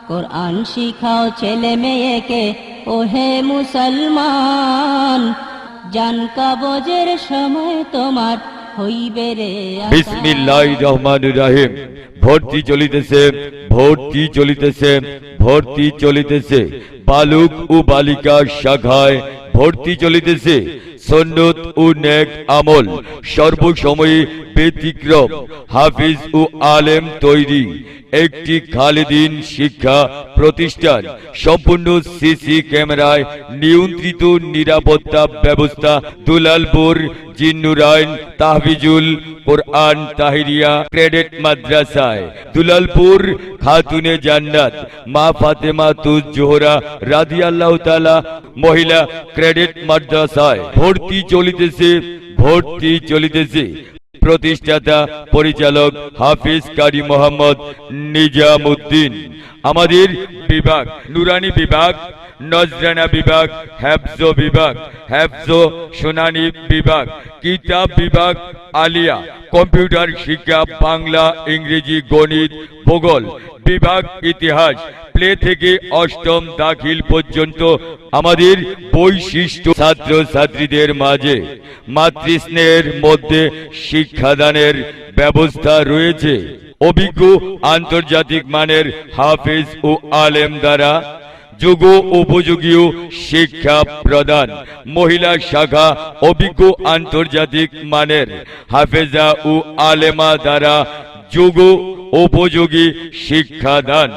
কোরআন শিখাও ছেলে মেয়েকে, ওহে মুসলমান, জান কাবজের সময় তোমার হইবে রে। বিসমিল্লাহ রহমান রাহিম। ভর্তি চলিতেছে ভর্তি চলিতেছে ভর্তি চলিতেছে। বালুক ও বালিকা শাখায় ভর্তি চলিতেছে। সন্নত ও নেক আমল সর্বসময়ে ব্যতিক্রম, হাফিজ ও আলেম তৈরি। একটি খালেদিন শিক্ষা প্রতিষ্ঠান সম্পূর্ণ সিসি ক্যামেরায় নিয়ন্ত্রিত নিরাপত্তা ব্যবস্থা দুলালপুর জিন্নুরাইন তাহবিজুল কোরআন তাহিরিয়া ক্রেডিট মাদ্রাসায়। দুলালপুর খাতুনে জান্নাত। মা ফাতেমা তুজ জোহরা রাদিয়াল্লাহু তাআলা মহিলা ক্রেডিট মাদ্রাসায়। ভর্তি চলিতেছে ভর্তি চলিতেছে। প্রতিষ্ঠাতা পরিচালক হাফিজ কারি মোহাম্মদ নিজামুদ্দিন। আমাদের বিভাগ, নুরানি বিভাগ নজরানা বিভাগ হ্যাফজ বিভাগ হ্যাফজ সোনানি বিভাগ, কিতাব বিভাগ, আলিয়া, কম্পিউটার শিক্ষা, বাংলা, ইংরেজি, গণিত, ভূগোল, বিভাগ, ইতিহাস, প্লে থেকে অষ্টম দাখিল পর্যন্ত আমাদের বৈশিষ্ট্য ছাত্র ছাত্রীদের মাঝে মাতৃস্নেহের মধ্যে শিক্ষাদানের ব্যবস্থা রয়েছে। অভিজ্ঞ আন্তর্জাতিক মানের হাফিজ ও আলেম দ্বারা যোগ উপযোগী শিক্ষা প্রদান। মহিলা শাখা অভিজ্ঞ আন্তর্জাতিক মানের। হাফেজা ও আলেমা দ্বারা যোগ উপযোগী শিক্ষাদান।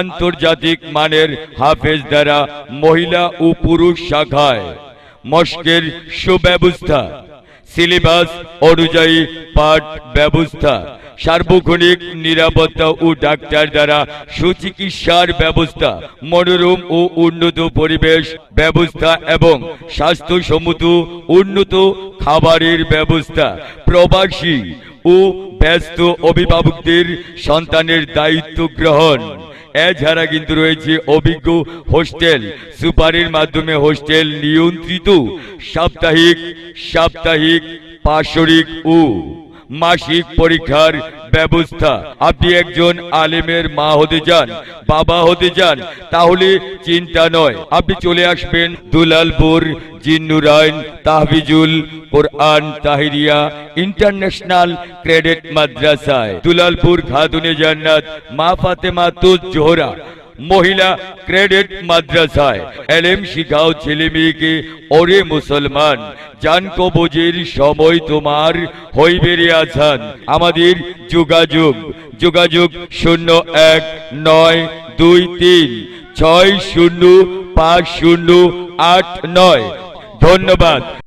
আন্তর্জাতিক মানের হাফেজ দ্বারা মহিলা ও পুরুষ শাখায় মস্কের সুব্যবস্থা। সিলেবাস অনুযায়ী পাঠ ব্যবস্থা সার্বক্ষণিক নিরাপত্তা ও ডাক্তার দ্বারা সুচিকিৎসার ব্যবস্থা, মনোরম ও উন্নত পরিবেশ ব্যবস্থা এবং স্বাস্থ্যসম্মত উন্নত খাবারের ব্যবস্থা। প্রবাসী ও ব্যস্ত অভিভাবকদের সন্তানের দায়িত্ব গ্রহণ। এছাড়া কিন্তু রয়েছে অভিজ্ঞ হোস্টেল, সুপারের মাধ্যমে হোস্টেল নিয়ন্ত্রিত, সাপ্তাহিক সাপ্তাহিক বাৎসরিক ও মাসিক পরীক্ষার ব্যবস্থা। আপনি একজন আলেমের মা হতে চান, বাবা হতে চান, তাহলে চিন্তা নয়। আপনি চলে আসবেন দুলালপুর জিন্নুরাইন তাহবিজুল কোরআন তাহিরিয়া ইন্টারন্যাশনাল ক্রেডিট মাদ্রাসায়। দুলালপুর খাতুনে জান্নাত মা ফাতেমা তুজ জোহরা। মহিলা ক্রেডিট মাদ্রাসায় এলেম শিখাও ছেলে মেয়েকে, ওরে মুসলমান জান কবজের সময় তোমার হইবে রে আছান আমাদের যোগাযোগ যোগাযোগ শূন্য এক নয় দুই তিন ছয় শূন্য পাঁচ শূন্য আট নয়। ধন্যবাদ।